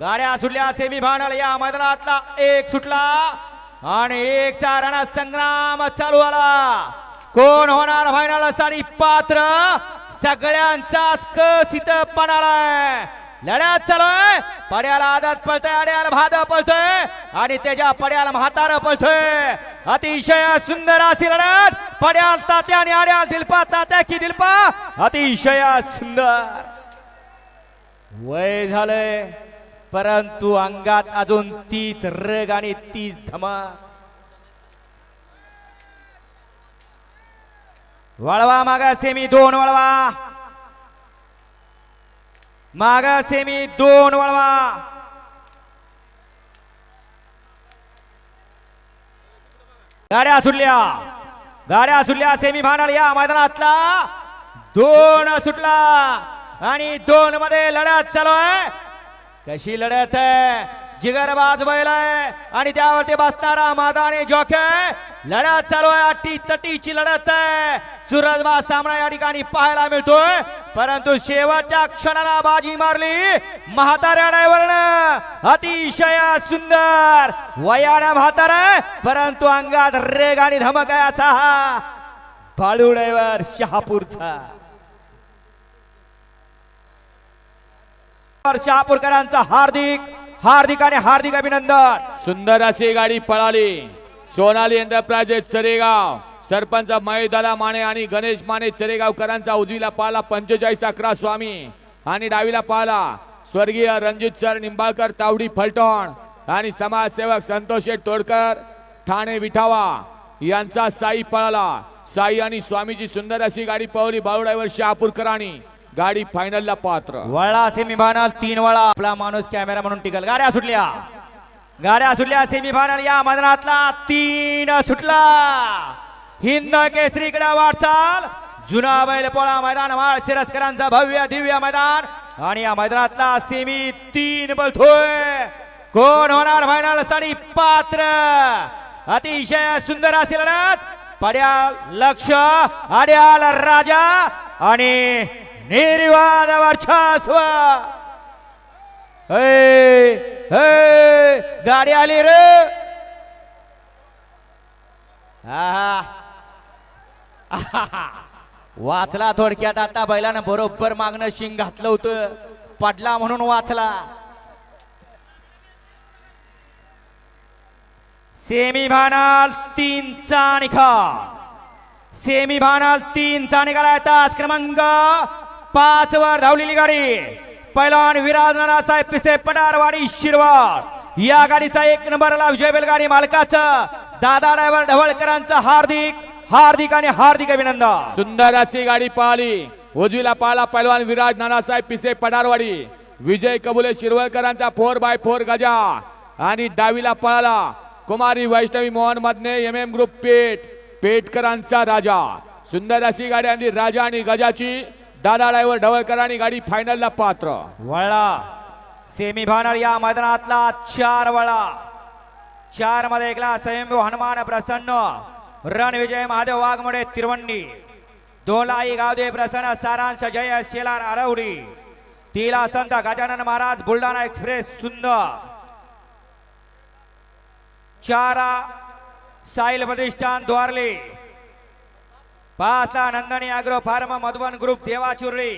गाड्या सुटल्या semi final या मैदानातला. एक सुटला आणि एक चारणा संग्राम चालू आला. कोण होणार फायनल साडी पात्र सगळ्यांचाच कस इथं पणालाय लढ्यात चालूय. पड्याला आदत पळतोय अड्याला भाद पळतोय आणि त्याच्या पड्याला म्हातार पळतोय. अतिशय सुंदर अशी लढत. पड्याल तात्या आणि अड्याल दिलपा तात्या की दिलपा. अतिशय सुंदर. वय झालंय. परंतु अंगात अजून तीच रग आणि तीच धमक वळवा मागा सेमी दोन वळवा. मागा सेमी दोन वळवा. गाड्या सुटल्या. गाड्या सुटल्या सेमी फायनल या मैदानातला. दोन सुटला आणि दोन मध्ये लढत चालू आहे. कशी लढत आहे? जिगरबाज बैल आहे. आणि त्यावरती बसणारा मादाने जॉक लढत चालू आहे. अटी तटीची लढत आहे. सूरजबा सामना या ठिकाणी पाहायला मिळतोय. परंतु शेवटच्या क्षणाला बाजी मारली. म्हाताऱ्या ड्रायव्हरनं. अतिशय सुंदर. वयाड्या म्हातारा परंतु अंगात रेग आणि धमक आहे असा हा बाळू ड्रायव्हर शहापूरचा. शहापूरकरांचा हार्दिक हार्दिक आणि हार्दिक अभिनंदन. सुंदर अशी गाडी पळाली. सोनाली एंटरप्राइजेस चरेगाव सरपंच महेदाला माने आणि गणेश माने चरेगावकरांचा उजवीला पाला पंचेचाळीस अकरा स्वामी आणि डावीला पाला स्वर्गीय रणजित सर निंबाळकर तावडी फलटण आणि समाजसेवक संतोष तोडकर ठाणे विठावा यांचा साई पळाला. साई आणि स्वामीची सुंदर अशी गाडी पळवली. बाळूडावर शहापूरकरांनी. गाडी फायनलला पात्र. वळा सेमीफायनल तीन वळा. आपला माणूस कॅमेरा म्हणून टिकल. गाड्या सुटल्या. गाड्या सुटल्या. सेमीफायनल या मैदानातला तीन सुटला. हिंद केसरीकडे वाटचाल. जुना बैलपोळा मैदान वाळ शिरस्करांचा भव्य दिव्य मैदान. आणि या मैदानातला सेमी तीन बोलतोय. कोण होणार फायनल साडी पात्र. अतिशय सुंदर असेल लढत. पड्याल लक्ष अड्याल राजा. आणि निर्वाद वर्षास्व गाडी आली रे। वाचला थोडक्यात आता बैलानं बरोबर मागणं शिंग घातलं होतं. पडला म्हणून वाचला. सेमी फायनल तीनचा निकाल. सेमी भानाल तीनचा निकाल आहे. तास क्रमांक पाच वर धावलेली गाडी. पैलवान विराज नानासाहेब पिसे पडारवाडी शिरवाड या गाडीचा एक नंबरला विजय बैलगाडी मालकाचं. दादा ड्रायव्हर ढवळकरांचं हार्दिक हार्दिक आणि हार्दिक अभिनंदन. सुंदर अशी गाडी पळाली उजवीला पाहिला पैलवान विराज नानासाहेब पिसे पडारवाडी विजय कबुले शिरवळकरांचा फोर बाय फोर गजा. आणि डावीला पळाला कुमारी Vaishnavi Mohan Madhane M M group Peth पेटकरांचा राजा. सुंदर अशी गाडी आणि राजा आणि गजाची दादा ड्रायव्हर ढवळकरांनी गाडी फायनलला पात्र. वळा. सेमी फायनल या मैदानातला चार वळा. चारमध्ये एकला स्वयंभू हनुमान प्रसन्न. रणविजय महादेव वाघमोडे तिरवंडी. दोलाई गावदे प्रसन्न सारांश जय शेलार आरवडी. तिला संत गजानन महाराज बुलढाणा एक्सप्रेस सुंदर. चारा साईल प्रतिष्ठान द्वारली. पाचला Nandani agro farm Madhuban group Devachurli.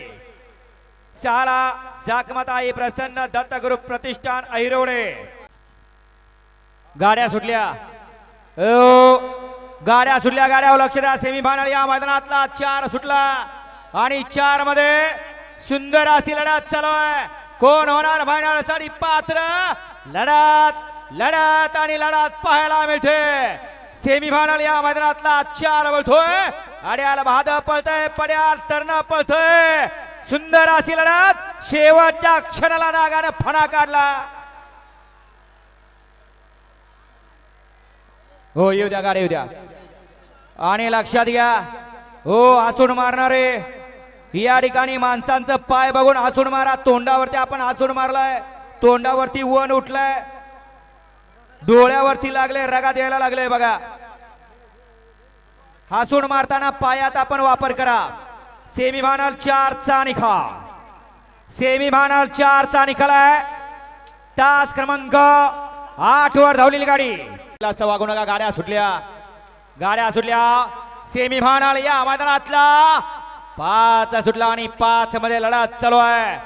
सहाला जाकमताई प्रसन्न दत्त ग्रुप प्रतिष्ठान अहिरवडे गाड्या सुटल्या. ओ, गाड्या सुटल्या गाड्यावर हो, लक्ष द्या. सेमीफायनल या मैदानातला चार सुटला. आणि चारमध्ये सुंदर अशी लढत चालू आहे. कोण होणार फायनलसाठी? पात्र लढत लढत आणि लढत पाहायला मिळते. सेमीफायनल या मैदानातला चार बोलतोय अड्याल भादा पळतय पड्याल तरण पळतोय. सुंदर अशी लढत शेवटच्या क्षणाला नागानं फणा काढला. हो येऊ द्या गाडी येऊ द्या. आणि लक्षात घ्या हो आसून मारणारे. या ठिकाणी माणसांचं पाय बघून आसून मारा. तोंडावरती आपण आसून मारलाय. तोंडावरती वन उठलाय. डोळ्यावरती लागले रगा द्यायला लागले बघा. हसून मारताना पायात आपण वापर करा. सेमीफायनल चारचा निकाल सेमीफायनल चारचा निकाल आहे तास क्रमांक आठ वर धावलेली गाडी. वागू नका गाड्या सुटल्या. गाड्या सुटल्या. सेमी फायनल या मैदानातला पाच सुटला आणि पाच मध्ये लढत चालू आहे.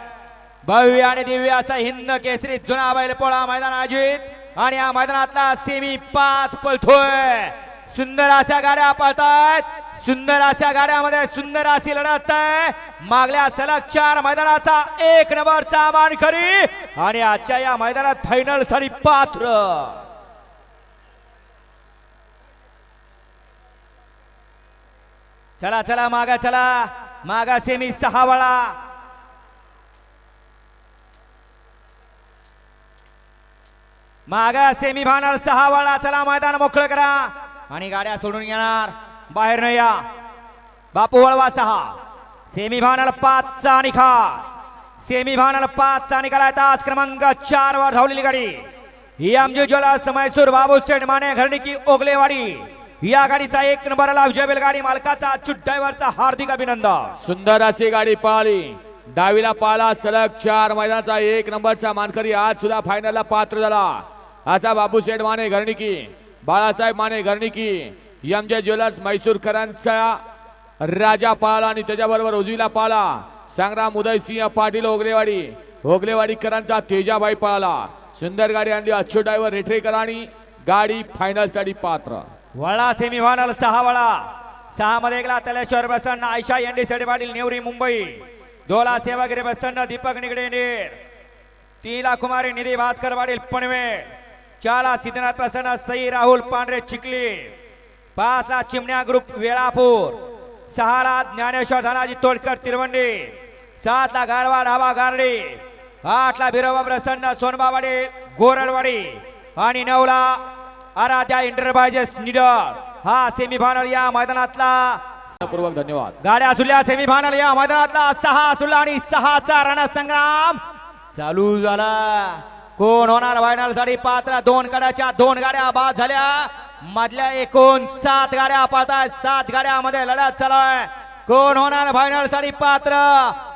भव्य आणि दिव्य असा हिंद केसरी जुना बैल पोळा मैदान आयोजित. आणि या मैदानातला सेमी पाच पळतोय सुंदर अशा गाड्या पळतायत. सुंदर अशा गाड्यामध्ये सुंदर अशी लढत आहे. मागल्या सलग चार मैदानाचा एक नंबरचा मानकरी आणि आजच्या या मैदानात फायनलसाठी पात्र. चला चला मागा चला. मागा सेमी सहा वळा. मागा सेमी फायनल सहा वळा. चला मैदान मोकळं करा. आणि गाड्या सोडून येणार. बाहेर न या. बापू वळवा सहा. सेमी फायनल पाचचा निकाल सेमी फायनल पाचचा निकाल आहे तास क्रमांक चार वर धावलेली गाडी. ही आमची ज्वेलर्स मैसूर बाबू सेठ माने घरणिकी ओगलेवाडी. या गाडीचा एक नंबरला विजय गाडी मालकाचा अच्युत ड्रायव्हरचा हार्दिक अभिनंदन. सुंदर अशी गाडी पळाली डावीला पाला सलग चार मैदानाचा एक नंबरचा मानकरी. आज सुद्धा फायनलला पात्र झाला. आता Babusheth Mane Gharaniki. Balasaheb Mane Gharaniki M J jewellers मैसूरकरांचा राजा पाळला आणि त्याच्याबरोबर उजवीला पाळा संग्राम उदयसिंह पाटील ओगलेवाडी ओगलेवाडीकरांचा तेजाबाई पाला. सुंदर गाडी आणली अच्युत ड्रायव्हर रेठरेकर आणि गाडी फायनलसाठी पात्र. वळा सेमी फायनल सहा वळा. सहा मध्ये गेला तलेश्वर बसन आयशा यांडी साठी पाटील नेवरी मुंबई. दोला सेवागिरी बसन दीपक निगडे तीला कुमारी निधी भास्कर पाटील पनवेल. चाला सिद्धनाथ प्रसन्न सई राहुल पांढरे चिखली. पाचला चिमण्या ग्रुप वेळापूर. सहाला ज्ञानेश्वर धनाजी तोडकर तिरवंडी. सातला गारवा ढाबा गारडी. आठला बिरोबा प्रसन्न सोनबावाडी गोरडवाडी आणि नऊला आराध्या इंटरप्राइजेस निडर. हा सेमीफायनल या मैदानातला पूर्वक धन्यवाद. गाड्या सुटल्या सेमीफायनल या मैदानातला सहा सुटला आणि सहाचा रणसंग्राम चालू झाला. कोण होणार फायनलसाठी? पात्र दोन गाड्याच्या दोन गाड्या बाद झाल्या. मधल्या एकूण सात गाड्या पाहताय. सात गाड्यामध्ये लढत चालू कोण होणार फायनलसाठी? पात्र.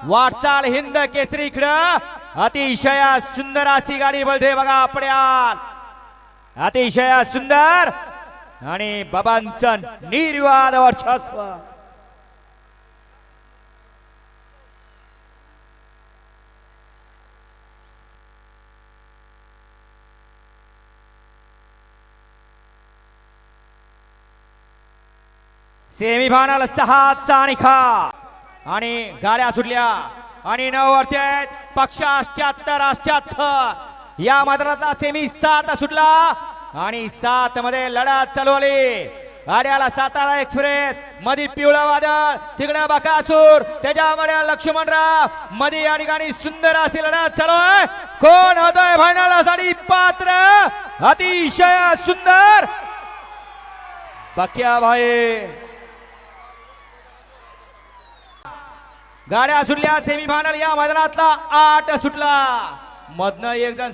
वाटचाल हिंद केसरी इकडं. अतिशय सुंदर अशी गाडी बोलते बघा आपल्या अतिशय सुंदर आणि बाबांचं निर्वाद वर्चस्व. सेमीफायनल सहाचा निकाल आणि गाड्या सुटल्या. आणि नऊ वरती आहेत. पक्ष अष्ट्याहत्तर अष्ट्याहत्तर. या मैदानातला सेमी सात सुटला. आणि सात मध्ये लढत चालवली गाड्याला सातारा एक्सप्रेस. मध्ये पिवळा वादळ. तिकडे बकासूर. त्याच्यामध्ये लक्ष्मणराव. मधी या ठिकाणी सुंदर अशी लढत चालू आहे. कोण होतोय फायनलसाठी पात्र? अतिशय सुंदर. बक्या भाई. गाड्या सुटल्या सेमीफायनल या मैदानातला आठ सुटला. मधनं एक जण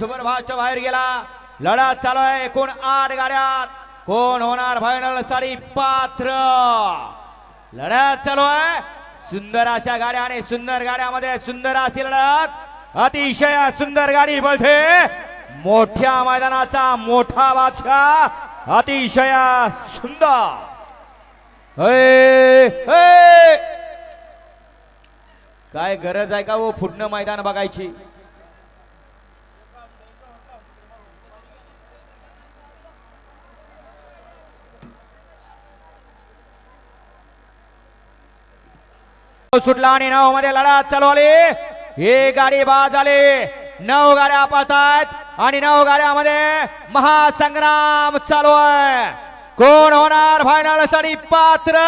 बाहेर गेला. लढत चालू आहे एकूण आठ गाड्यात कोण होणार फायनल साडी पात्र? लढत चालू आहे. सुंदर अशा गाड्या आणि सुंदर गाड्यामध्ये सुंदर अशी लढत. अतिशय सुंदर गाडी बोलते. मोठ्या मैदानाचा मोठा बादशाह. अतिशय सुंदर. हे, हे. काय गरज आहे का वो फुटणं मैदान बघायची? सुटला आणि नऊ मध्ये लढत चालवली हे गाडी बाद झाली. नऊ गाड्या पाहतात आणि नऊ गाड्यामध्ये महासंग्राम चालू आहे. कोण होणार फायनलसाठी पात्र?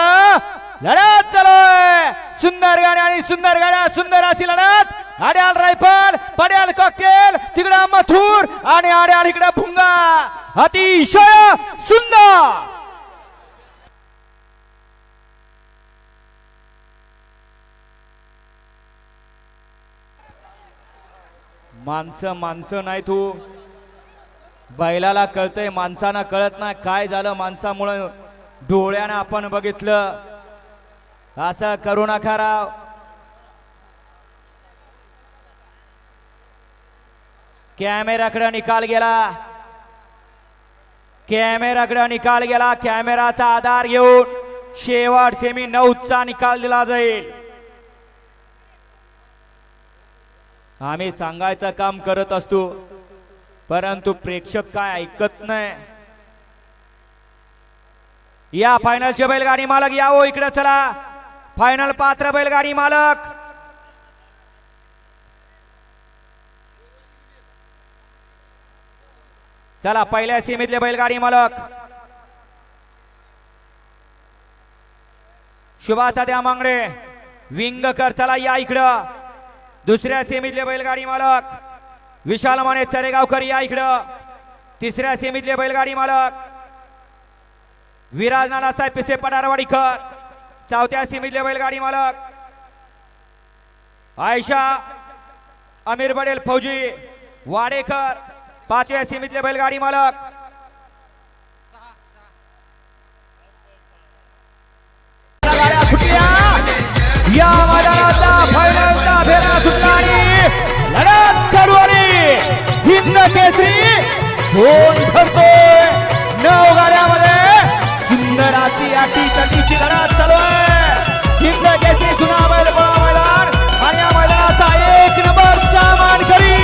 लढत चालू आहे. सुंदर गाड्या आणि सुंदर गाड्या सुंदर अशी लढत. आड्याल रायफल पड्याल कॉकटेल तिकडं मथुर आणि आड्याल इकडे भुंगा. अतिशय सुंदर. माणसं माणसं नाही तू. बैलाला कळतंय माणसांना कळत नाही. काय झालं माणसामुळं? डोळ्यानं आपण बघितलं. असं करू नका राव. कॅमेराकडे निकाल गेला. कॅमेराकडे निकाल गेला. कॅमेराचा आधार घेऊन शेवट सेमी नऊचा निकाल दिला जाईल. आम्ही सांगायचं काम करत असतो परंतु प्रेक्षक काय ऐकत नाही. या फायनलचे बैलगाडी मालक या हो इकडे चला. फायनल पात्र बैलगाडी मालक. चला पहिल्या सीमेतले बैलगाडी मालक. सुभाष द्या मांगडे विंगकर चला या इकडं. दुसऱ्या सीमेतले बैलगाडी मालक. विशाल माने चरेगावकर या इकडं. तिसऱ्या सीमेतले बैलगाडी मालक. विराज नानासाहेब पिसे पठारवाडीकर चौथ्या सीमितले बैलगाडी मालक. आयशा अमीर पटेल फौजी वाडेकर पाचव्या सीमितले बैलगाडी मालक. या मैदानाचा फायनलचा फेरा सुटला आणि लढत चालू आली हिंद केसरी दोन ठरतो केसरी जुना बैलपोळा मैदान आणि या मैदानाचा एक नंबरचा मानकरी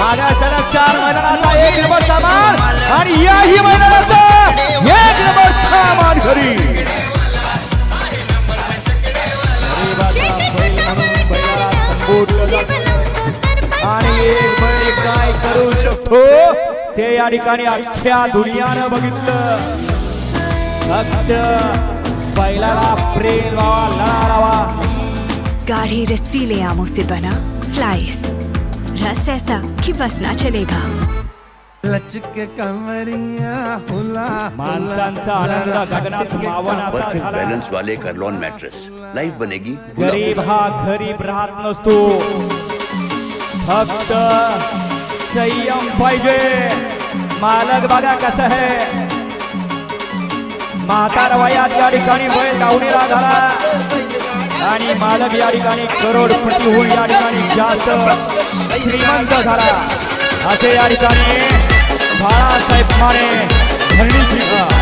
मागा सलग चार मैदानाचा एक नंबरचा मान आणि याही मैदानाचा एक नंबरचा मानकरी आणि एक काय करू शकतो? ते या ठिकाणी अख्ख्या दुनियानं बघितलं. फक्त बैलाला प्रेम व्हावा लढा लावा गाढ़े रसीले आमों से बना स्लाइस रस ऐसा कि बस ना चलेगा। लचके कमरिया हुला माणसांचा आनंद गगनात मावन असा परफेक्ट झाला बैलेंस वाले करलॉन मैट्रेस लाइफ बनेगी गरीब हा गरीब राहत नसतो। फक्त संयम पाहिजे। मालक बघा कसं आहे म्हातार वयात या ठिकाणी बैल दावणीला झाला आणि मालक या ठिकाणी करोडपती होऊन या ठिकाणी जास्त श्रीमंत झाला असे या ठिकाणी बाळासाहेब माने धरणीची